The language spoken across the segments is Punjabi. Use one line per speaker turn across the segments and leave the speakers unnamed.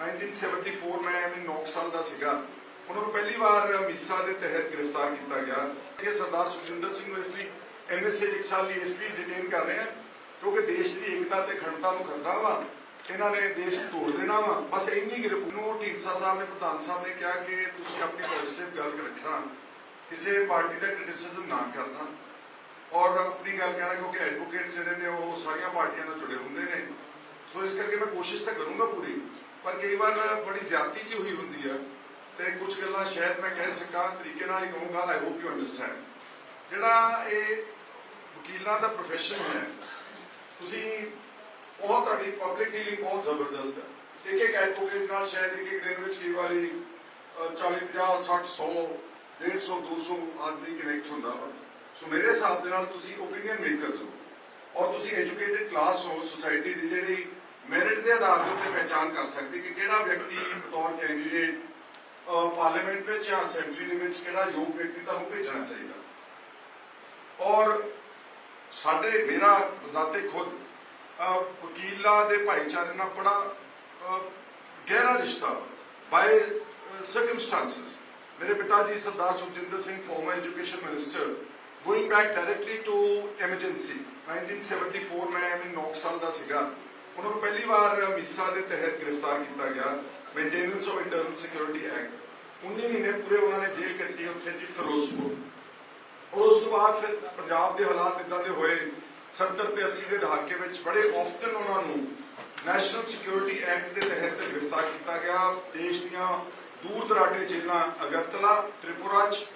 1974 ਮੈਂ ਮੈਂ 9 ਸਾਲ ਦਾ ਸੀਗਾ। ਉਹਨਾਂ ਨੂੰ ਪਹਿਲੀ ਵਾਰ ਮੀਸਾ ਦੇ ਤਹਿਤ ਗ੍ਰਿਫਤਾਰ ਕੀਤਾ ਗਿਆ। ਇਹ ਸਰਦਾਰ ਸੁਖਜਿੰਦਰ ਸਿੰਘ ਨੂੰ ਇਸ ਲਈ ਐਨਐਸਏ ਇੱਕ ਸਾਲ ਲਈ ਇਸ ਲਈ ਡਿਟੇਨ ਕਰ ਰਹੇ ਆ, ਕਿਉਂਕਿ ਦੇਸ਼ ਦੀ ਏਕਤਾ ਤੇ ਅਖੰਡਤਾ ਨੂੰ ਖਤਰਾ ਵਾ। ਇਹਨਾਂ ਨੇ ਦੇਸ਼ ਤੋੜ ਦੇਣਾ ਵਾ। ਬਸ ਇੰਨੀ ਗ੍ਰਿਫਤ ਨੂੰ ਢੀਂਡਸਾ ਸਾਹਿਬ ਨੇ, ਪ੍ਰਧਾਨ ਸਾਹਿਬ ਨੇ ਕਿਹਾ ਕਿ ਤੁਸੀਂ ਆਪਣੀ ਪੋਜ਼ਿਟਿਵ ਗੱਲ ਰੱਖਣਾ, ਕਿਸੇ ਪਾਰਟੀ ਦਾ ਕ੍ਰਿਟਿਸਿਜ਼ਮ ਨਾ ਕਰਨਾ। ਔਰ ਆਪਣੀ ਗੱਲ ਕਹਿਣਾ, ਕਿਉਂਕਿ ਐਡਵੋਕੇਟ ਜਿਹੜੇ ਨੇ ਉਹ ਸਾਰੀਆਂ ਪਾਰਟੀਆਂ ਨਾਲ ਜੁੜੇ ਹੁੰਦੇ ਨੇ। ਸੋ ਇਸ ਕਰਕੇ ਮੈਂ ਕੋਸ਼ਿਸ਼ ਤਾਂ ਕਰੂੰਗਾ ਪੂਰੀ। ਪਰ ਕਈ ਵਾਰ ਬੜੀ ਜ਼ਿਆਦਤੀ ਜੀ ਹੋਈ ਹੁੰਦੀ ਆ ਤੇ ਕੁਝ ਗੱਲਾਂ ਸ਼ਾਇਦ ਮੈਂ ਕਹਿ ਸਕਾਂ, ਤਰੀਕੇ ਨਾਲ ਹੀ ਕਹੂੰਗਾ ਆਈ ਹੋਪ ਯੂ ਅੰਡਰਸਟੈਂਡ ਜਿਹੜਾ ਇਹ ਵਕੀਲਾਂ ਦਾ profession ਹੈ, ਤੁਸੀਂ ਬਹੁਤ ਤੁਹਾਡੀ ਪਬਲਿਕ ਡੀਲਿੰਗ ਬਹੁਤ ਜ਼ਬਰਦਸਤ ਹੈ। ਇੱਕ ਇੱਕ ਐਡਵੋਕੇਟ ਨਾਲ ਸ਼ਾਇਦ ਇੱਕ ਇੱਕ ਦਿਨ ਵਿੱਚ ਕਈ ਵਾਰੀ 40 50 60 100 150 200 ਆਦਮੀ ਕਨੈਕਟ ਹੁੰਦਾ ਵਾ। ਸੋ ਮੇਰੇ ਹਿਸਾਬ ਦੇ ਨਾਲ ਤੁਸੀਂ ਓਪੀਨੀਅਨ ਮੇਕਰਸ ਹੋ। ਔਰ ਤੁਸੀਂ ਐਜੂਕੇਟਿਡ ਕਲਾਸ ਹੋ ਸੁਸਾਇਟੀ ਦੀ ਜਿਹੜੀ ਮੈਰਿਟ ਦੇ ਆਧਾਰ ਦੇ ਉੱਤੇ ਪਹਿਚਾਨ ਕਰ ਸਕਦੀ ਕਿ ਕਿਹੜਾ ਵਿਅਕਤੀ ਬਤੌਰ ਕੈਂਡੀਡੇਟ ਪਾਰਲੀਮੈਂਟ ਵਿੱਚ ਜਾਂ ਅਸੈਂਬਲੀ ਦੇ ਵਿੱਚ ਕਿਹੜਾ ਯੋਗ ਵਿਅਕਤੀ ਤੁਹਾਨੂੰ ਭੇਜਣਾ ਚਾਹੀਦਾ। ਔਰ ਸਾਡੇ ਮੇਰਾ ਜ਼ਾਤੇ ਖੁਦ ਅਹ, ਵਕੀਲਾਂ ਦੇ ਭਾਈਚਾਰੇ ਨਾਲ ਬੜਾ ਅਹ, ਗਹਿਰਾ ਰਿਸ਼ਤਾ ਬਾਈ ਸਰਕਮਸਟੈਂਸਸ ਮੇਰੇ ਪਿਤਾ ji Sardar Sukhjinder Singh former education minister going back directly to emergency 1974 ਮੈਂ ਮੈਂ 9 ਸਾਲ ਦਾ ਸੀਗਾ। ਉਹਨਾਂ ਨੂੰ ਪਹਿਲੀ ਵਾਰ ਮੀਸਾ ਦੇ ਤਹਿਤ ਗ੍ਰਿਫਤਾਰ ਕੀਤਾ ਗਿਆ maintenance of internal security act 19 ਮਹੀਨੇ ਪੂਰੇ ਉਹਨਾਂ ਨੇ ਜੇਲ੍ਹ ਕੱਟੀ ਉੱਥੇ ਜੀ ਫਿਰੋਜ਼ਪੁਰ। ਔਰ ਉਸ ਤੋਂ ਬਾਅਦ ਫਿਰ ਪੰਜਾਬ ਦੇ ਹਾਲਾਤ ਇਦਾਂ ਦੇ ਹੋਏ 70 ਤੇ 80 ਦੇ ਦਹਾਕੇ ਵਿੱਚ ਬੜੇ ਆਫਟਨ ਉਹਨਾਂ ਨੂੰ ਨੈਸ਼ਨਲ ਸਿਕਿਉਰਿਟੀ ਐਕਟ ਦੇ ਤਹਿਤ ਗ੍ਰਿਫਤਾਰ ਕੀਤਾ ਗਿਆ। ਦੇਸ਼ ਦੀਆਂ ਦੂਰ ਦਰਾਡੇ ਜੇਲ੍ਹਾਂ ਅਗਰਤਲਾ, ਤ੍ਰਿਪੁਰਾ ਚ,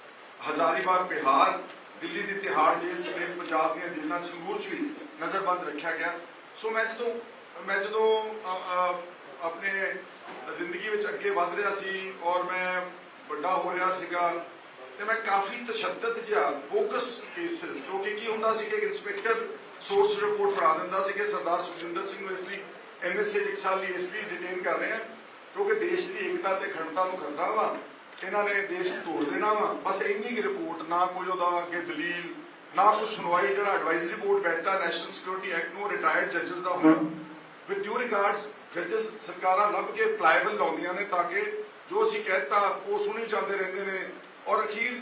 ਹਜ਼ਾਰੀਬਾਗ, ਬਿਹਾਰ, ਦਿੱਲੀ ਦੀ ਤਿਹਾੜ ਜੇਲ੍ਹ ਸਮੇਤ ਪੰਜਾਬ ਦੀਆਂ ਜੇਲ੍ਹਾਂ ਸੰਗਰੂਰ ਚ ਵੀ ਨਜ਼ਰਬੰਦ ਰੱਖਿਆ ਗਿਆ। ਸੋ ਮੈਂ ਜਦੋਂ ਮੈਂ ਜਦੋਂ ਆਪਣੇ ਜ਼ਿੰਦਗੀ ਵਿੱਚ ਅੱਗੇ ਵਧ ਰਿਹਾ ਸੀ ਔਰ ਮੈਂ ਵੱਡਾ ਹੋ ਰਿਹਾ ਸੀਗਾ, ਤੇ ਮੈਂ ਕਾਫੀ ਤਸ਼ੱਦਦ ਜਿਹਾ ਫੋਕਸ ਕੇਸਿਸ ਕਿਉਂਕਿ ਕੀ ਹੁੰਦਾ ਸੀ ਕਿ ਇੰਸਪੈਕਟਰ ਸੋਰਸ ਰਿਪੋਰਟ ਫੜਾ ਦਿੰਦਾ ਸੀ ਕਿ ਸਰਦਾਰ ਸੁਖਜਿੰਦਰ ਸਿੰਘ ਨੂੰ ਇਸ ਲਈ ਐਨਐਸਏ ਇੱਕ ਸਾਲ ਲਈ ਇਸ ਲਈ ਡਿਟੇਨ ਕਰ ਰਹੇ ਆ ਕਿਉਂਕਿ ਦੇਸ਼ ਦੀ ਏਕਤਾ ਤੇ ਅਖੰਡਤਾ ਨੂੰ ਖਤਰਾ ਵਾ। ਇਹਨਾਂ ਨੇ ਦੇਸ਼ ਤੋੜ ਦੇਣਾ ਵਾ। ਬਸ ਇੰਨੀ ਕੁ ਰਿਪੋਰਟ ਨਾ ਕੋਈ ਉਹਦਾ ਅੱਗੇ ਦਲੀਲ, ਨਾ ਕੋਈ ਸੁਣਵਾਈ, ਜਿਹੜਾ ਐਡਵਾਈਜ਼ਰੀ ਬੋਰਡ ਬੈਠਦਾ ਨੈਸ਼ਨਲ ਸਿਕਿਉਰਿਟੀ ਐਕਟ ਨੂੰ ਰਿਟਾਇਰਡ ਜੱਜਸ ਦਾ ਹੁੰਦਾ। ਵਿਦ ਡਿਊ ਰਿਗਾਰਡਸ ਜੱਜਸ ਸਰਕਾਰਾਂ ਲੱਭ ਕੇ ਪਲਾਈਬਲ ਲਾਉਂਦੀਆਂ ਨੇ ਤਾਂ ਕਿ ਜੋ ਅਸੀਂ ਕਹਿਤਾ ਉਹ ਸੁਣੀ ਜਾਂਦੇ ਰਹਿੰਦੇ ਨੇ ਔਰ ਅਖੀਰ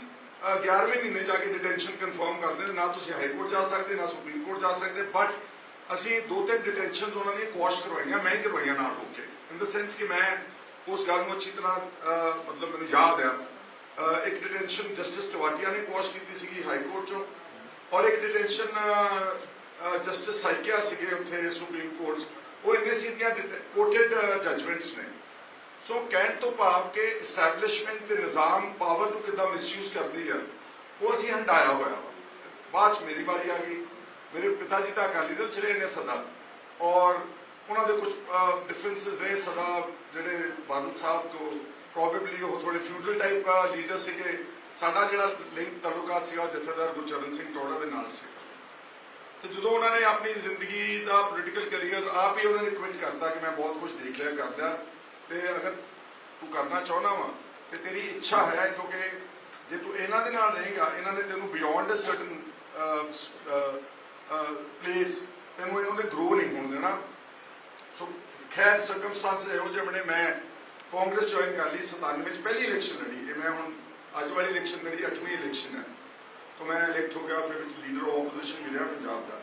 11ਵੇਂ ਮਹੀਨੇ ਜਾ ਕੇ ਡਿਟੈਂਸ਼ਨ ਕਨਫਰਮ ਕਰਦੇ ਨੇ। ਨਾ ਤੁਸੀਂ ਹਾਈ ਕੋਰਟ ਜਾ ਸਕਦੇ ਨਾ ਸੁਪਰੀਮ ਕੋਰਟ ਜਾ ਸਕਦੇ ਬਟ ਅਸੀਂ ਦੋ ਤਿੰਨ ਡਿਟੈਂਸ਼ਨ ਉਹਨਾਂ ਦੀਆਂ ਕੁਆਸ਼ ਕਰਵਾਈਆਂ ਮੈਂ ਹੀ ਕਰਵਾਈਆਂ ਨਾਲ ਹੋ ਕੇ। ਇਨ ਦ ਸੈਂਸ ਕਿ ਮੈਂ ਉਸ ਗੱਲ ਨੂੰ ਅੱਛੀ ਤਰ੍ਹਾਂ ਮਤਲਬ ਮੈਨੂੰ ਯਾਦ ਆ। ਅ, ਇੱਕ ਡਿਟੈਂਸ਼ਨ ਜਸਟਿਸ ਟਵਾਟੀਆ ਨੇ ਕੁਆਸ਼ ਕੀਤੀ ਸੀਗੀ ਹਾਈ ਕੋਰਟ ਚੋਂ ਔਰ ਇੱਕ ਡਿਟੈਂਸ਼ਨ ਜਸਟਿਸ ਸਾਈਕਿਆ ਸੀਗੇ ਉੱਥੇ ਸੁਪਰੀਮ ਕੋਰਟ ਉਹ ਐਨਐਸਸੀ ਦੀਆਂ ਕੋਟਡ ਜਜਮੈਂਟਸ ਨੇ। ਸੋ ਕਹਿਣ ਤੋਂ ਭਾਵ ਕਿ ਐਸਟੈਬਲਿਸ਼ਮੈਂਟ ਤੇ ਨਿਜ਼ਾਮ ਪਾਵਰ ਨੂੰ ਕਿੱਦਾਂ ਮਿਸਯੂਜ਼ ਕਰਦੀ ਹੈ ਉਹ ਅਸੀਂ ਹੰਡਾਇਆ ਹੋਇਆ। ਵਾ ਬਾਅਦ ਚ ਮੇਰੀ ਵਾਰੀ ਆ ਗਈ। ਮੇਰੇ ਪਿਤਾ ਜੀ ਤਾਂ ਅਕਾਲੀ ਦਲ ਚ ਰਹੇ ਨੇ ਸਦਾ। ਔਰ ਉਹਨਾਂ ਦੇ ਕੁਝ ਡਿਫਰੈਂਸਸ ਰਹੇ ਸਦਾ, ਜਿਹੜੇ ਬਾਦਲ ਸਾਹਿਬ ਕੋ ਪ੍ਰੋਬੇਬਲੀ ਉਹ ਥੋੜੇ ਫਿਊਡਲ ਟਾਈਪ ਲੀਡਰ ਸੀਗੇ। ਸਾਡਾ ਜਿਹੜਾ ਲਿੰਕ ਤਾਲੁਕਾਤ ਸੀਗਾ, ਜਥੇਦਾਰ ਗੁਰਚਰਨ ਸਿੰਘ ਟੋੜਾ ਦੇ ਨਾਲ ਸੀ ਤੇ ਜਦੋਂ ਉਹਨਾਂ ਨੇ ਆਪਣੀ ਜ਼ਿੰਦਗੀ ਦਾ ਪੋਲੀਟੀਕਲ ਕੈਰੀਅਰ ਆਪ ਹੀ ਉਹਨਾਂ ਨੇ ਕਮਿਟ ਕਰਤਾ ਕਿ ਮੈਂ ਬਹੁਤ ਕੁਝ ਦੇਖ ਲਿਆ, ਕਰ ਲਿਆ, ਤੇ ਅਗਰ ਤੂੰ ਕਰਨਾ ਚਾਹਣਾ ਵਾ, ਤੇ ਤੇਰੀ ਇੱਛਾ ਹੈ ਕਿਉਂਕਿ ਜੇ ਤੂੰ ਇਹਨਾਂ ਦੇ ਨਾਲ ਰਹੇਗਾ ਇਹਨਾਂ ਨੇ ਤੈਨੂੰ ਬਿਯੋਂਡ ਅ ਸਰਟਨ ਪਲੇਸ ਤੈਨੂੰ ਇਹਨਾਂ ਨੇ ਗਰੋ ਨਹੀਂ ਹੋਣ ਦੇਣਾ। ਸੋ ਖੈਰ ਸਰਕਮਸਟੈਂਸਸ ਇਹੋ ਜਿਹੇ ਬਣੇ, ਮੈਂ ਕਾਂਗਰਸ ਜੁਆਇਨ ਕਰ ਲਈ 97 ਵਿੱਚ ਪਹਿਲੀ ਇਲੈਕਸ਼ਨ ਲੜੀ ਇਹ ਮੈਂ ਹੁਣ ਅੱਜ ਵਾਲੀ ਇਲੈਕਸ਼ਨ ਮੇਰੀ 8ਵੀਂ ਇਲੈਕਸ਼ਨ ਹੈ। ਤਾਂ ਮੈਂ ਇਲੈਕਟ ਹੋ ਗਿਆ ਫਿਰ ਵਿੱਚ ਲੀਡਰ ਆਫ ਆਪੋਜੀਸ਼ਨ ਮਿਲਿਆ ਪੰਜਾਬ ਦਾ।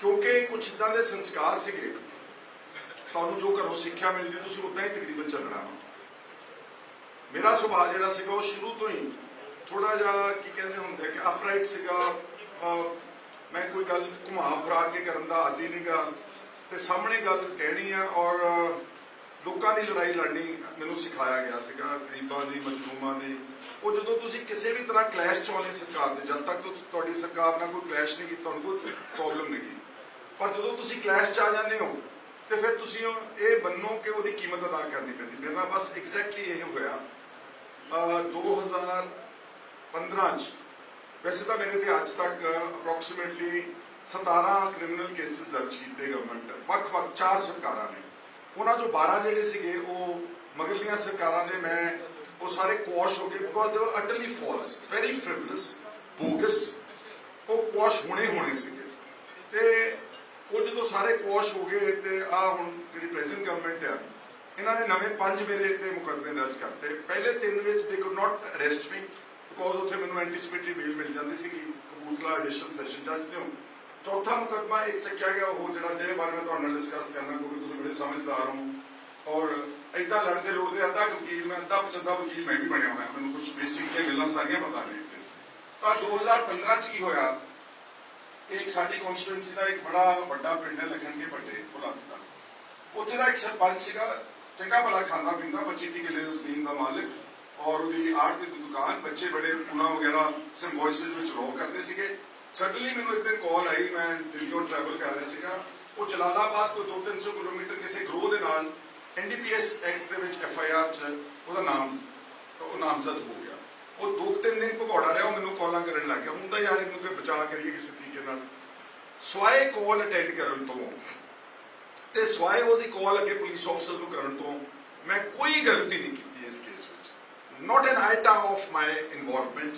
ਕਿਉਂਕਿ ਕੁਝ ਇਦਾਂ ਦੇ ਸੰਸਕਾਰ ਸੀਗੇ, ਤੁਹਾਨੂੰ ਜੋ ਘਰੋਂ ਸਿੱਖਿਆ ਮਿਲਦੀ ਤੁਸੀਂ ਉਦਾਂ ਹੀ ਤਕਰੀਬਨ ਚੱਲਣਾ ਵਾ। ਮੇਰਾ ਸੁਭਾਅ ਜਿਹੜਾ ਸੀਗਾ ਉਹ ਸ਼ੁਰੂ ਤੋਂ ਹੀ ਥੋੜਾ ਜਿਹਾ ਕੀ ਕਹਿੰਦੇ ਹੁੰਦੇ ਕਿ ਅਪਰਾਈਟ ਸੀਗਾ। ਮੈਂ ਕੋਈ ਗੱਲ ਘੁਮਾ ਫਰਾ ਕੇ ਕਰਨ ਦਾ ਆਦੀ ਨਹੀਂਗਾ ਤੇ ਸਾਹਮਣੇ ਗੱਲ ਕਹਿਣੀ ਆ ਔਰ ਲੋਕਾਂ ਦੀ ਲੜਾਈ ਲੜਨੀ ਮੈਨੂੰ ਸਿਖਾਇਆ ਗਿਆ ਸੀਗਾ, ਗਰੀਬਾਂ ਦੀ, ਮਜਲੂਮਾਂ ਦੀ। ਉਹ ਜਦੋਂ ਤੁਸੀਂ ਕਿਸੇ ਵੀ ਤਰ੍ਹਾਂ ਕਲੈਸ਼ ਚ ਆਉਣੇ ਸਰਕਾਰ ਦੇ, ਜਦ ਤੱਕ ਤੁਹਾਡੀ ਸਰਕਾਰ ਨਾਲ ਕੋਈ ਕਲੈਸ਼ ਨਹੀਂ ਕੀਤਾ, ਤੁਹਾਨੂੰ ਕੋਈ ਪ੍ਰੋਬਲਮ ਨਹੀਂ ਗੀ ਪਰ ਜਦੋਂ ਤੁਸੀਂ ਕਲੈਸ਼ ਚ ਆ ਜਾਂਦੇ ਹੋ, ਤੇ ਫਿਰ ਤੁਸੀਂ ਇਹ ਬੰਨੋ ਕਿ ਉਹਦੀ ਕੀਮਤ ਅਦਾ ਕਰਨੀ ਪੈਂਦੀ। ਮੇਰੇ ਨਾਲ ਬਸ ਐਗਜ਼ੈਕਟਲੀ ਇਹ ਹੋਇਆ। 2015 ਚ, ਵੈਸੇ ਤਾਂ ਮੇਰੇ ਤੇ ਅੱਜ ਤੱਕ ਅਪਰੋਕਸੀਮੇਟਲੀ 17 ਕ੍ਰਿਮੀਨਲ ਕੇਸਿਸ ਦਰਜ ਕੀਤੇ ਗਵਰਨਮੈਂਟ ਵੱਖ-ਵੱਖ ਚਾਰ ਸਰਕਾਰਾਂ ਨੇ। ਉਹਨਾਂ ਚੋਂ 12 ਜਿਹੜੇ ਸੀਗੇ, ਉਹ ਮਗਰਲੀਆਂ ਸਰਕਾਰਾਂ ਨੇ, ਮੈਂ ਉਹ ਸਾਰੇ ਕੁਆਸ਼ ਹੋ ਗਏ because they were utterly false very frivolous bogus ਉਹ ਕੁਆਸ਼ ਹੋਣੇ ਹੋਣੇ ਸੀਗੇ। ਤੇ ਉਹ ਜਦੋਂ ਸਾਰੇ ਕੁਆਸ਼ ਹੋ ਗਏ ਤੇ ਆ ਹੁਣ ਜਿਹੜੀ ਪ੍ਰੈਜ਼ੈਂਟ ਗਵਰਨਮੈਂਟ ਆ, ਇਹਨਾਂ ਨੇ ਨਵੇਂ ਪੰਜ ਮੇਰੇ ਤੇ ਮੁਕੱਦਮੇ ਦਰਜ ਕਰਤੇ। ਪਹਿਲੇ ਤਿੰਨ ਵਿੱਚ they could not arrest me because ਉੱਥੇ ਮੈਨੂੰ ਐਂਟੀਸਿਪੇਟਰੀ ਬੇਲ ਮਿਲ ਜਾਂਦੀ ਸੀ ਕਪੂਰਥਲਾ ਐਡੀਸ਼ਨਲ ਸੈਸ਼ਨ ਜੱਜ ਨੇ ਚੌਥਾ ਮੁਕੱਦਮਾ ਇੱਕ ਚੱਕਿਆ ਗਿਆ, ਉਹ ਜਿਹੜਾ ਜਿਹਦੇ ਬਾਰੇ ਮੈਂ ਤੁਹਾਡੇ ਡਿਸਕਸ ਕਰਨਾ, ਕਿਉਂਕਿ ਤੁਸੀਂ ਬੜੇ ਸਮਝਦਾਰ ਹੋ। ਔਰ ਏਦਾਂ ਲੜਦੇ ਲੁੜਦੇ ਅੱਧਾ ਵਕੀਲ ਮੈਂ, ਅੱਧਾ ਪਚੱਦਾ ਵਕੀਲ ਮੈਂ ਵੀ ਬਣਿਆ ਹੋਇਆ। ਮੈਨੂੰ ਕੁਝ ਬੇਸਿਕ ਜਿਹੀਆਂ ਗੱਲਾਂ ਸਾਰੀਆਂ ਪਤਾ ਨੇ ਤਾਂ 2015 ਚ ਕੀ ਹੋਇਆ? ਇੱਕ ਸਾਡੀ ਕਨਸਟੀਟੂਐਂਸੀ ਦਾ ਇੱਕ ਬੜਾ ਵੱਡਾ ਪਿੰਡ ਹੈ ਲਖਨਗੇ ਵੱਡੇ ਪੁਲਾਤ ਦਾ। ਉੱਥੇ ਦਾ ਇੱਕ ਸਰਪੰਚ ਸੀਗਾ, ਚੰਗਾ ਭਲਾ ਖਾਂਦਾ ਪੀਂਦਾ 25 ਕਿੱਲੇ ਦੀ ਜ਼ਮੀਨ ਦਾ ਮਾਲਕ ਔਰ ਉਹਦੀ ਆੜਤ ਦੀ ਦੁਕਾਨ, ਬੱਚੇ ਬੜੇ ਪੂਨਾ ਵਗੈਰਾ ਸਿੰਬੋਇਸਿਸ ਵਿੱਚ ਰੋ ਕਰਦੇ ਸੀਗੇ। ਸਡਨਲੀ ਮੈਨੂੰ ਇੱਕ ਦਿਨ ਕਾਲ ਆਈ, ਮੈਂ ਦਿੱਲੀੋਂ ਟਰੈਵਲ ਕਰ ਰਿਹਾ ਸੀਗਾ। ਉਹ ਜਲਾਲਾਬਾਦ ਤੋਂ 2-300 ਕਿਲੋਮੀਟਰ ਕਿਸੇ ਗਰੋਹ ਦੇ ਨਾਲ ਐਨਡੀਪੀਐਸ ਐਕਟ ਦੇ ਵਿੱਚ ਐਫ ਆਈ ਆਰ ਚ ਉਹਦਾ ਨਾਮ, ਉਹ ਨਾਮਜ਼ਦ ਹੋ ਗਿਆ। ਉਹ ਦੋ ਕੁ ਤਿੰਨ ਦਿਨ ਭਗੌੜਾ ਰਿਹਾ, ਉਹ ਮੈਨੂੰ ਕਾਲਾਂ ਕਰਨ ਲੱਗ ਗਿਆ। ਹੁੰਦਾ ਯਾਰ ਇਹਨੂੰ ਕੋਈ ਬਚਾ ਕਰੀਏ ਕਿਸੇ ਤਰੀਕੇ ਨਾਲ। ਸਵਾਏ ਕਾਲ ਅਟੈਂਡ ਕਰਨ ਤੋਂ, ਤੇ ਸਵਾਏ ਉਹਦੀ ਕਾਲ ਅੱਗੇ ਪੁਲਿਸ ਅਫਸਰ ਨੂੰ ਕਰਨ ਤੋਂ ਮੈਂ ਕੋਈ ਗਲਤੀ ਨਹੀਂ ਕੀਤੀ ਇਸ ਕੇਸ ਵਿੱਚ। ਨਾਟ ਐਨ ਆਈਟਾ ਆਫ ਮਾਈ ਇਨਵੋਲਵਮੈਂਟ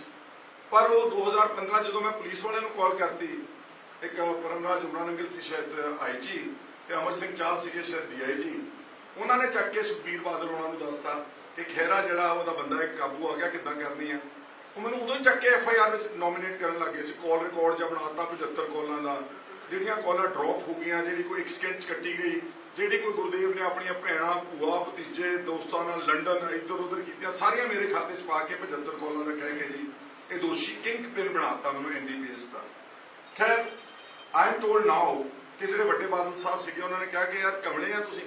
ਪਰ ਉਹ 2015 ਜਦੋਂ ਮੈਂ ਪੁਲਿਸ ਵਾਲਿਆਂ ਨੂੰ ਕਾਲ ਕਰਤੀ, ਇੱਕ ਪਰਮਰਾਜ ਉਮਰਾਨੰਗਲ ਸੀ ਸ਼ਾਇਦ ਆਈਜੀ ਤੇ ਅਮਰ ਸਿੰਘ ਚਾਲ ਸੀਗੇ ਸ਼ਾਇਦ ਡੀਆਈਜੀ ਉਹਨਾਂ ਨੇ ਚੱਕ ਕੇ ਸੁਖਬੀਰ ਬਾਦਲ ਉਹਨਾਂ ਨੂੰ ਦੱਸਤਾ ਕਿ ਖਹਿਰਾ ਜਿਹੜਾ ਉਹਦਾ ਬੰਦਾ ਇੱਕ ਕਾਬੂ ਆ ਗਿਆ, ਕਿੱਦਾਂ ਕਰਨੀ ਆ। ਉਹ ਮੈਨੂੰ ਉਦੋਂ ਹੀ ਚੱਕ ਕੇ ਐਫ ਆਈ ਆਰ ਵਿੱਚ ਨੋਮੀਨੇਟ ਕਰਨ ਲੱਗੇ ਸੀ ਕਾਲ ਰਿਕਾਰਡ ਜਾਂ ਬਣਾਤਾ 75 ਕਾਲਾਂ ਦਾ, ਜਿਹੜੀਆਂ ਕਾਲਾਂ ਡ੍ਰੌਪ ਹੋ ਗਈਆਂ, ਜਿਹੜੀ ਕੋਈ ਇੱਕ ਸਕਿੰਟ 'ਚ ਕੱਟੀ ਗਈ, ਜਿਹੜੀ ਕੋਈ ਗੁਰਦੇਵ ਨੇ ਆਪਣੀਆਂ ਭੈਣਾਂ, ਭੂਆ, ਭਤੀਜੇ, ਦੋਸਤਾਂ ਨਾਲ ਲੰਡਨ ਇੱਧਰ ਉੱਧਰ ਕੀਤੀਆਂ, ਸਾਰੀਆਂ ਮੇਰੇ ਖਾਤੇ 'ਚ ਪਾ ਕੇ 75 ਕਾਲਾਂ ਦਾ ਕਹਿ ਕੇ ਜੀ, ਇਹ ਦੋਸ਼ੀ ਕਿੰਗ ਪਿਨ ਬਣਾਤਾ ਮੈਨੂੰ ਐਨਡੀਪੀਐਸ ਦਾ। ਖੈਰ ਆਈ ਐਮ ਟੋਲਡ ਨਾਓ ਕਿ ਜਿਹੜੇ ਵੱਡੇ ਬਾਦਲ ਸਾਹਿਬ ਸੀਗੇ, ਉਹਨਾਂ ਨੇ ਕਿਹਾ ਕਿ ਯਾਰ ਕਮਲੇ ਆ ਤੁਸੀਂ।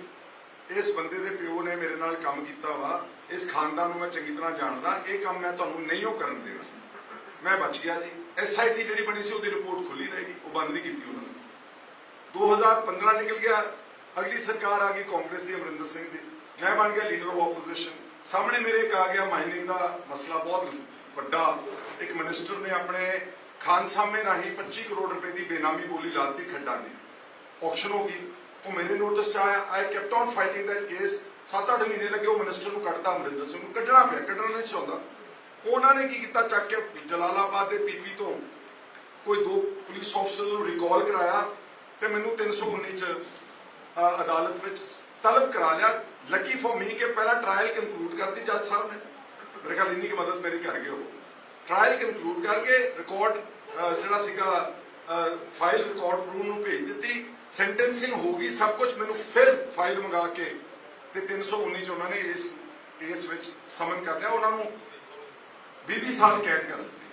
ਇਸ ਬੰਦੇ ਦੇ ਪਿਓ ਨੇ ਮੇਰੇ ਨਾਲ ਕੰਮ ਕੀਤਾ ਵਾ, ਇਸ ਖਾਨਦਾਨ ਨੂੰ ਮੈਂ ਚੰਗੀ ਤਰ੍ਹਾਂ ਜਾਣਦਾ, ਇਹ ਕੰਮ ਮੈਂ ਤੁਹਾਨੂੰ ਨਹੀਂ ਉਹ ਕਰਨ ਦੇਣਾ। ਮੈਂ ਬਚ ਗਿਆ ਜੀ। ਐਸਆਈਟੀ ਜਿਹੜੀ ਬਣੀ ਸੀ, ਉਹਦੀ ਰਿਪੋਰਟ ਖੁੱਲੀ ਰਹੇਗੀ ਉਹ ਬੰਦ ਨਹੀਂ ਕੀਤੀ ਉਹਨਾਂ ਨੇ। 2015 ਨਿਕਲ ਗਿਆ, ਅਗਲੀ ਸਰਕਾਰ ਆ ਗਈ ਕਾਂਗਰਸ ਦੀ, ਅਮਰਿੰਦਰ ਸਿੰਘ ਦੀ। ਮੈਂ ਬਣ ਗਿਆ ਲੀਡਰ ਆਫ ਆਪੋਜੀਸ਼ਨ ਸਾਹਮਣੇ ਮੇਰੇ ਇੱਕ ਆ ਗਿਆ ਮਾਈਨਿੰਗ ਦਾ ਮਸਲਾ ਬਹੁਤ ਵੱਡਾ। ਇੱਕ ਮਿਨਿਸਟਰ ਨੇ ਆਪਣੇ ਖਾਨ ਸਾਹਮਣੇ ਰਾਹੀਂ 25 ਕਰੋੜ ਰੁਪਏ ਦੀ ਬੇਨਾਮੀ ਬੋਲੀ ਲਾਤੀ ਖੱਡਾ ਦੀ। ਆਕਸ਼ਨ ਹੋ ਗਈ। ਉਹ ਮੇਰੇ ਨੋਟਿਸ 'ਚ ਆਇਆ I kept on fighting that case 7-8 ਮਹੀਨੇ ਲੱਗੇ ਉਹ ਮਿਨਿਸਟਰ ਨੂੰ ਕੱਢਤਾ, ਅਮਰਿੰਦਰ ਸਿੰਘ ਨੂੰ ਕੱਢਣਾ ਪਿਆ, ਕੱਢਣਾ ਨਹੀਂ ਚਾਹੁੰਦਾ ਉਹਨਾਂ ਨੇ ਕੀ ਕੀਤਾ, ਚੱਕ ਕੇ ਜਲਾਲਾਬਾਦ ਦੇ ਪੀਪੀ ਤੋਂ ਕੋਈ ਦੋ ਪੁਲਿਸ ਅਫਸਰ ਨੂੰ ਰਿਕਾਲ ਕਰਾਇਆ ਤੇ ਮੈਨੂੰ 319 ਚ ਅਦਾਲਤ ਵਿੱਚ ਤਲਬ ਕਰਾ ਲਿਆ। ਲੱਕੀ ਫॉर ਮੀ ਕਿ ਪਹਿਲਾ ਟ੍ਰਾਇਲ ਕੰਕਲੂਡ ਕਰਤੀ ਜੱਜ ਸਾਹਿਬ ਨੇ। ਮੇਰੇ ਖਿਆਲ ਇੰਨੀ ਕੁ ਮਦਦ ਮੇਰੀ ਕਰ ਗਏ ਉਹ। ਟ੍ਰਾਇਲ ਕੰਕਲੂਡ ਕਰਕੇ ਰਿਕਾਰਡ ਜਿਹੜਾ ਸੀਗਾ ਫਾਈਲ ਰਿਕਾਰਡ ਰੂਮ ਨੂੰ ਭੇਜ ਦਿੱਤੀ। ਸੈਂਟੈਂਸਿੰਗ ਹੋ ਗਈ, ਸਭ ਕੁਝ ਮੈਨੂੰ ਫਿਰ ਫਾਈਲ ਮੰਗਾ ਕੇ ਤੇ 319 ਚ ਉਹਨਾਂ ਨੇ ਇਸ ਕੇਸ ਵਿੱਚ ਸਮਨ ਕਰ ਲਿਆ। ਉਹਨਾਂ ਨੂੰ 20 ਸਾਲ ਕੈਦ ਕਰ ਦਿੱਤੀ।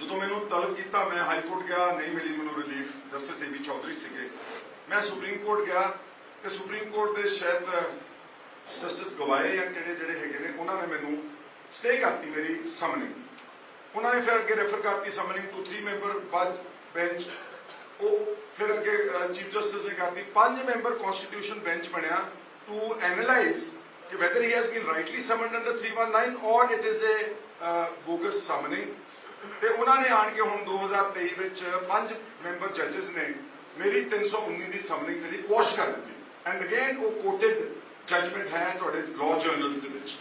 ਜਦੋਂ ਮੈਨੂੰ ਤਲਬ ਕੀਤਾ, ਮੈਂ ਹਾਈ ਕੋਰਟ ਗਿਆ, ਨਹੀਂ ਮਿਲੀ ਮੈਨੂੰ ਰਿਲੀਫ ਜਸਟਿਸ ਏਬੀ ਚੌਧਰੀ ਸੀਗੇ। ਮੈਂ ਸੁਪਰੀਮ ਕੋਰਟ ਗਿਆ ਤੇ ਸੁਪਰੀਮ ਕੋਰਟ ਦੇ ਸ਼ਾਇਦ ਜਸਟਿਸ ਗਵਾਏ ਜਾਂ ਕਿਹੜੇ ਜਿਹੜੇ ਹੈਗੇ ਨੇ, ਉਹਨਾਂ ਨੇ ਮੈਨੂੰ ਸਟੇ ਕਰਤੀ ਮੇਰੀ ਸਮਨਿੰਗ ਉਹਨਾਂ ਨੇ ਫਿਰ ਅੱਗੇ ਰੈਫਰ ਕਰਤੀ ਸਮਨਿੰਗ ਟੂ 3 ਮੈਂਬਰ ਬਾਅਦ ਬੈਂਚ ਉਹ ਫਿਰ ਅੱਗੇ ਚੀਫ ਜਸਟਿਸ ਨੇ ਕਰਤੀ ਪੰਜ ਮੈਂਬਰ ਕਨਸਟੀਟਿਊਸ਼ਨ ਬੈਂਚ ਬਣਿਆ ਟੂ ਐਨਲਾਈਜ਼ ਕਿ whether he has been rightly summoned under 319 or it is a uh, bogus ਤੇ ਉਹਨਾਂ ਨੇ ਆਣ ਕੇ ਹੁਣ 2023 ਵਿੱਚ ਪੰਜ ਮੈਂਬਰ ਜੱਜਸ ਨੇ ਮੇਰੀ 319 ਦੀ ਸਮਨਿੰਗ ਜਿਹੜੀ ਕੁਐਸ਼ ਕਰ ਦਿੱਤੀ। ਐਂਡ ਅਗੇਨ ਉਹ ਕੋਟਡ ਜਜਮੈਂਟ ਹੈ ਤੁਹਾਡੇ ਲਾਅ ਜਰਨਲਸ ਦੇ ਵਿੱਚ।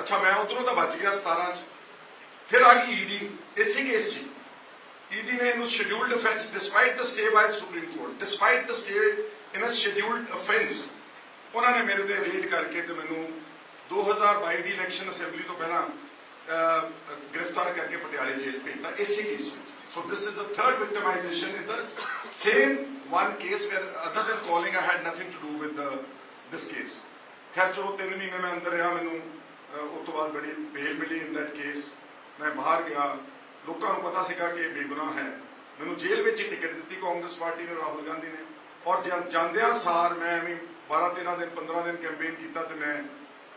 ਅੱਛਾ ਮੈਂ ਉਧਰੋਂ ਤਾਂ ਬਚ ਗਿਆ 17 ਚ। ਫਿਰ ਆ ਗਈ ਈਡੀ ਇਸੇ ਕੇਸ 'ਚ ਈਡੀ ਨੇ ਇਹਨੂੰ scheduled offence despite the stay by Supreme Court despite the stay in a scheduled offence ਉਹਨਾਂ ਨੇ ਮੇਰੇ ਤੇ ਰੇਡ ਕਰਕੇ ਤੇ ਮੈਨੂੰ 2022 ਦੀ ਇਲੈਕਸ਼ਨ ਅਸੈਂਬਲੀ ਤੋਂ ਪਹਿਲਾਂ ਅਹ, ਗ੍ਰਿਫਤਾਰ ਕਰਕੇ ਪਟਿਆਲੇ ਜੇਲ੍ਹ ਭੇਜਤਾ ਇਸੇ ਕੇਸ ਵਿੱਚ so this is the third victimisation in the same one case where other than calling I had nothing to do with the this case ਖੈਰ ਚਲੋ ਤਿੰਨ ਮਹੀਨੇ ਮੈਂ ਅੰਦਰ ਰਿਹਾ ਮੈਨੂੰ ਅਹ, ਉਸ ਤੋਂ ਬਾਅਦ ਬੜੀ ਬੇਲ ਮਿਲੀ ਇਨ ਦੈਟ ਕੇਸ ਮੈਂ ਬਾਹਰ ਗਿਆ ਲੋਕਾਂ ਨੂੰ ਪਤਾ ਸੀਗਾ ਕਿ ਇਹ ਬੇਗੁਨਾਹ ਹੈ। ਮੈਨੂੰ ਜੇਲ੍ਹ ਵਿੱਚ ਹੀ ਟਿਕਟ ਦਿੱਤੀ ਕਾਂਗਰਸ ਪਾਰਟੀ ਨੇ, ਰਾਹੁਲ ਗਾਂਧੀ ਨੇ। ਔਰ ਜਾਂਦਿਆਂ ਸਾਰ ਮੈਂ ਵੀ 12 13 ਦਿਨ 15 ਦਿਨ ਕੈਂਪੇਨ ਕੀਤਾ ਤੇ ਮੈਂ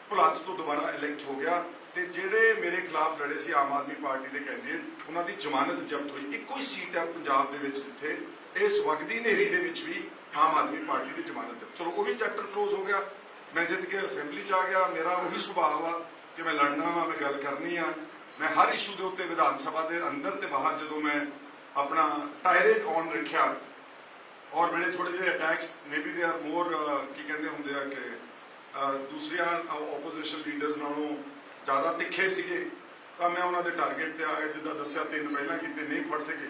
ਭੁਲੱਥ ਤੋਂ ਦੁਬਾਰਾ ਇਲੈਕਟ ਹੋ ਗਿਆ। ਤੇ ਜਿਹੜੇ ਮੇਰੇ ਖਿਲਾਫ ਲੜੇ ਸੀ ਆਮ ਆਦਮੀ ਪਾਰਟੀ ਦੇ ਕੈਂਡੀਡੇਟ ਉਹਨਾਂ ਦੀ ਜ਼ਮਾਨਤ ਜ਼ਬਤ ਹੋਈ। ਇੱਕੋ ਹੀ ਸੀਟ ਹੈ ਪੰਜਾਬ ਦੇ ਵਿੱਚ ਜਿੱਥੇ ਇਸ ਵਗਦੀ ਨੇਰੀ ਦੇ ਵਿੱਚ ਵੀ ਆਮ ਆਦਮੀ ਪਾਰਟੀ ਦੀ ਜ਼ਮਾਨਤ ਹੈ ਚਲੋ, ਉਹ ਵੀ ਚੈਪਟਰ ਕਲੋਜ਼ ਹੋ ਗਿਆ। ਮੈਂ ਜਿੱਤ ਕੇ ਅਸੈਂਬਲੀ ਚ ਆ ਗਿਆ। ਮੇਰਾ ਉਹੀ ਸੁਭਾਅ ਆ ਕਿ ਮੈਂ ਲੜਨਾ ਵਾ, ਮੈਂ ਗੱਲ ਕਰਨੀ ਆ। ਮੈਂ ਹਰ ਇਸ਼ੂ ਦੇ ਉੱਤੇ ਵਿਧਾਨ ਸਭਾ ਦੇ ਅੰਦਰ ਤੇ ਬਾਹਰ ਜਦੋਂ ਮੈਂ ਆਪਣਾ ਟਾਇਰੇਟ ਔਨ ਰੱਖਿਆ ਔਰ ਮੇਰੇ ਥੋੜੇ ਜਿਹੇ attacks maybe they are more ਕੀ ਕਹਿੰਦੇ ਹੁੰਦੇ ਆ ਕਿ ਦੂਸਰੀਆਂ ਆਪੋਜੀਸ਼ਨ ਲੀਡਰਸ ਨਾਲੋਂ ਜ਼ਿਆਦਾ ਤਿੱਖੇ ਸੀਗੇ, ਤਾਂ ਮੈਂ ਉਹਨਾਂ ਦੇ ਟਾਰਗੇਟ ਤੇ ਆ ਗਿਆ ਜਿੱਦਾਂ ਦੱਸਿਆ ਤਿੰਨ ਪਹਿਲਾਂ ਕਿਤੇ, ਨਹੀਂ ਫੜ ਸਕੇ।